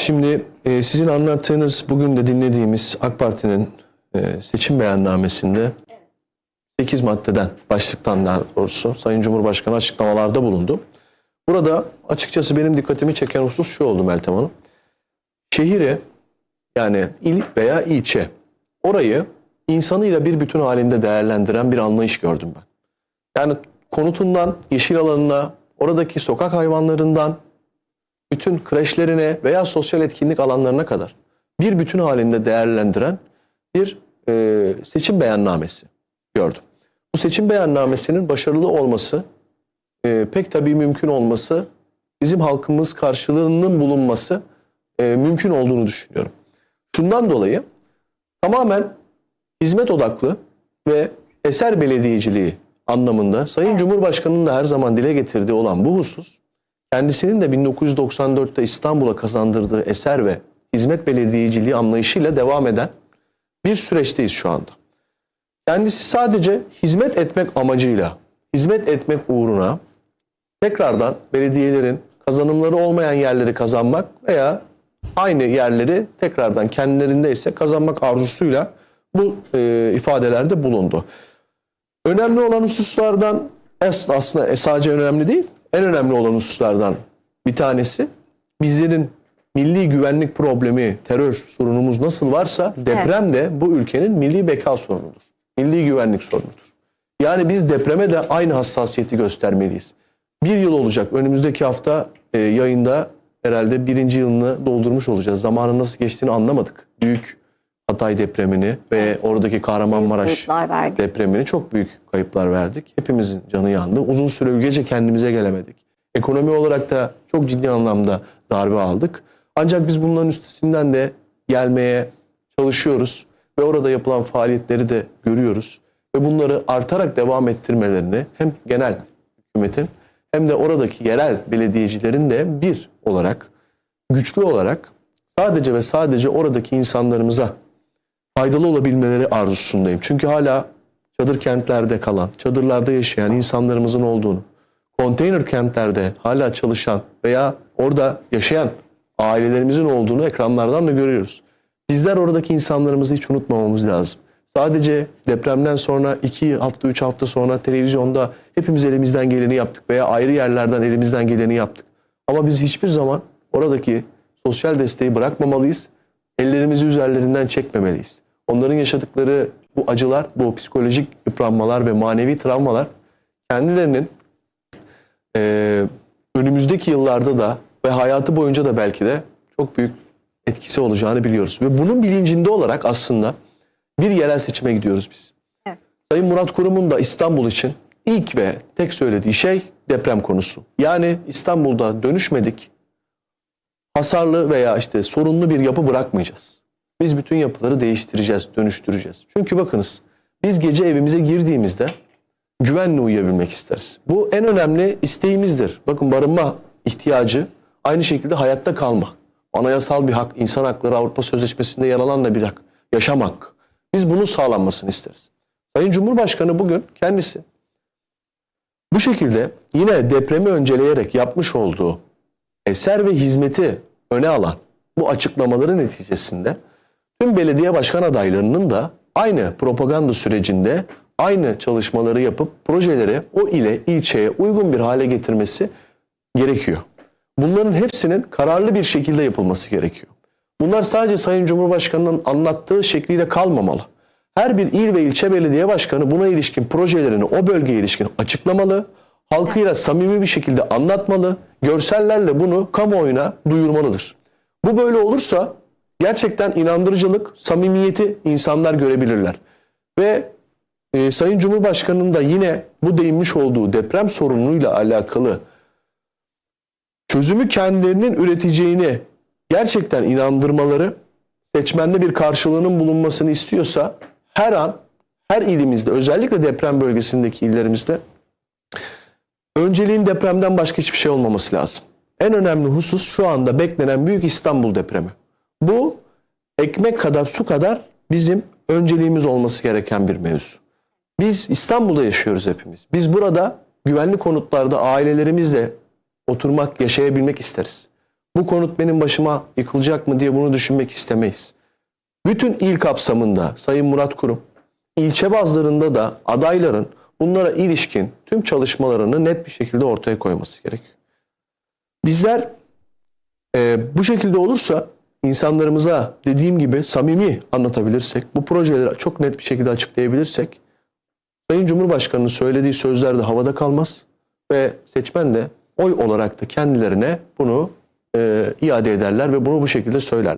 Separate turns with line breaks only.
Şimdi e, sizin anlattığınız, bugün de dinlediğimiz AK Parti'nin e, seçim beyannamesinde 8 maddeden, başlıktan daha doğrusu Sayın Cumhurbaşkanı açıklamalarda bulundu. Burada açıkçası benim dikkatimi çeken husus şu oldu Meltem Hanım. Şehire yani il veya ilçe orayı insanıyla bir bütün halinde değerlendiren bir anlayış gördüm ben. Yani konutundan, yeşil alanına, oradaki sokak hayvanlarından, bütün kreşlerine veya sosyal etkinlik alanlarına kadar bir bütün halinde değerlendiren bir e, seçim beyannamesi gördüm. Bu seçim beyannamesinin başarılı olması, e, pek tabii mümkün olması, bizim halkımız karşılığının bulunması e, mümkün olduğunu düşünüyorum. Şundan dolayı tamamen hizmet odaklı ve eser belediyeciliği anlamında Sayın Cumhurbaşkanı'nın da her zaman dile getirdiği olan bu husus kendisinin de 1994'te İstanbul'a kazandırdığı eser ve hizmet belediyeciliği anlayışıyla devam eden bir süreçteyiz şu anda. Kendisi sadece hizmet etmek amacıyla, hizmet etmek uğruna tekrardan belediyelerin kazanımları olmayan yerleri kazanmak veya aynı yerleri tekrardan kendilerinde ise kazanmak arzusuyla bu e, ifadelerde bulundu. Önemli olan hususlardan aslında e, sadece önemli değil, en önemli olan hususlardan bir tanesi bizlerin milli güvenlik problemi, terör sorunumuz nasıl varsa deprem de bu ülkenin milli beka sorunudur. Milli güvenlik sorunudur. Yani biz depreme de aynı hassasiyeti göstermeliyiz. Bir yıl olacak önümüzdeki hafta e, yayında herhalde birinci yılını doldurmuş olacağız. Zamanın nasıl geçtiğini anlamadık. Büyük Hatay depremini ve oradaki Kahramanmaraş
verdik.
depremini çok büyük kayıplar verdik. Hepimizin canı yandı. Uzun süre ülkece kendimize gelemedik. Ekonomi olarak da çok ciddi anlamda darbe aldık. Ancak biz bunların üstesinden de gelmeye çalışıyoruz ve orada yapılan faaliyetleri de görüyoruz ve bunları artarak devam ettirmelerini hem genel hükümetin hem de oradaki yerel belediyecilerin de bir olarak güçlü olarak sadece ve sadece oradaki insanlarımıza faydalı olabilmeleri arzusundayım. Çünkü hala çadır kentlerde kalan, çadırlarda yaşayan insanlarımızın olduğunu, konteyner kentlerde hala çalışan veya orada yaşayan ailelerimizin olduğunu ekranlardan da görüyoruz. Bizler oradaki insanlarımızı hiç unutmamamız lazım. Sadece depremden sonra iki hafta, üç hafta sonra televizyonda hepimiz elimizden geleni yaptık veya ayrı yerlerden elimizden geleni yaptık. Ama biz hiçbir zaman oradaki sosyal desteği bırakmamalıyız. Ellerimizi üzerlerinden çekmemeliyiz. Onların yaşadıkları bu acılar, bu psikolojik yıpranmalar ve manevi travmalar kendilerinin eee, önümüzdeki yıllarda da ve hayatı boyunca da belki de çok büyük etkisi olacağını biliyoruz. Ve bunun bilincinde olarak aslında bir yerel seçime gidiyoruz biz.
Evet.
Sayın Murat Kurum'un da İstanbul için ilk ve tek söylediği şey deprem konusu. Yani İstanbul'da dönüşmedik, hasarlı veya işte sorunlu bir yapı bırakmayacağız. Biz bütün yapıları değiştireceğiz, dönüştüreceğiz. Çünkü bakınız biz gece evimize girdiğimizde güvenle uyuyabilmek isteriz. Bu en önemli isteğimizdir. Bakın barınma ihtiyacı aynı şekilde hayatta kalma. Anayasal bir hak, insan hakları Avrupa Sözleşmesi'nde yer alan da bir hak. Yaşam hakkı. Biz bunun sağlanmasını isteriz. Sayın Cumhurbaşkanı bugün kendisi bu şekilde yine depremi önceleyerek yapmış olduğu eser ve hizmeti öne alan bu açıklamaların neticesinde tüm belediye başkan adaylarının da aynı propaganda sürecinde aynı çalışmaları yapıp projeleri o ile ilçeye uygun bir hale getirmesi gerekiyor. Bunların hepsinin kararlı bir şekilde yapılması gerekiyor. Bunlar sadece Sayın Cumhurbaşkanı'nın anlattığı şekliyle kalmamalı. Her bir il ve ilçe belediye başkanı buna ilişkin projelerini o bölgeye ilişkin açıklamalı, halkıyla samimi bir şekilde anlatmalı, görsellerle bunu kamuoyuna duyurmalıdır. Bu böyle olursa gerçekten inandırıcılık, samimiyeti insanlar görebilirler. Ve e, Sayın Cumhurbaşkanı'nın da yine bu değinmiş olduğu deprem sorunuyla alakalı çözümü kendilerinin üreteceğini gerçekten inandırmaları, seçmende bir karşılığının bulunmasını istiyorsa her an, her ilimizde, özellikle deprem bölgesindeki illerimizde önceliğin depremden başka hiçbir şey olmaması lazım. En önemli husus şu anda beklenen Büyük İstanbul depremi. Bu ekmek kadar su kadar bizim önceliğimiz olması gereken bir mevzu. Biz İstanbul'da yaşıyoruz hepimiz. Biz burada güvenli konutlarda ailelerimizle oturmak, yaşayabilmek isteriz. bu konut benim başıma yıkılacak mı diye bunu düşünmek istemeyiz. Bütün il kapsamında Sayın Murat Kurum, ilçe bazlarında da adayların bunlara ilişkin tüm çalışmalarını net bir şekilde ortaya koyması gerekiyor. Bizler e, bu şekilde olursa insanlarımıza dediğim gibi samimi anlatabilirsek, bu projeleri çok net bir şekilde açıklayabilirsek, Sayın Cumhurbaşkanı'nın söylediği sözler de havada kalmaz ve seçmen de oy olarak da kendilerine bunu e, iade ederler ve bunu bu şekilde söyler.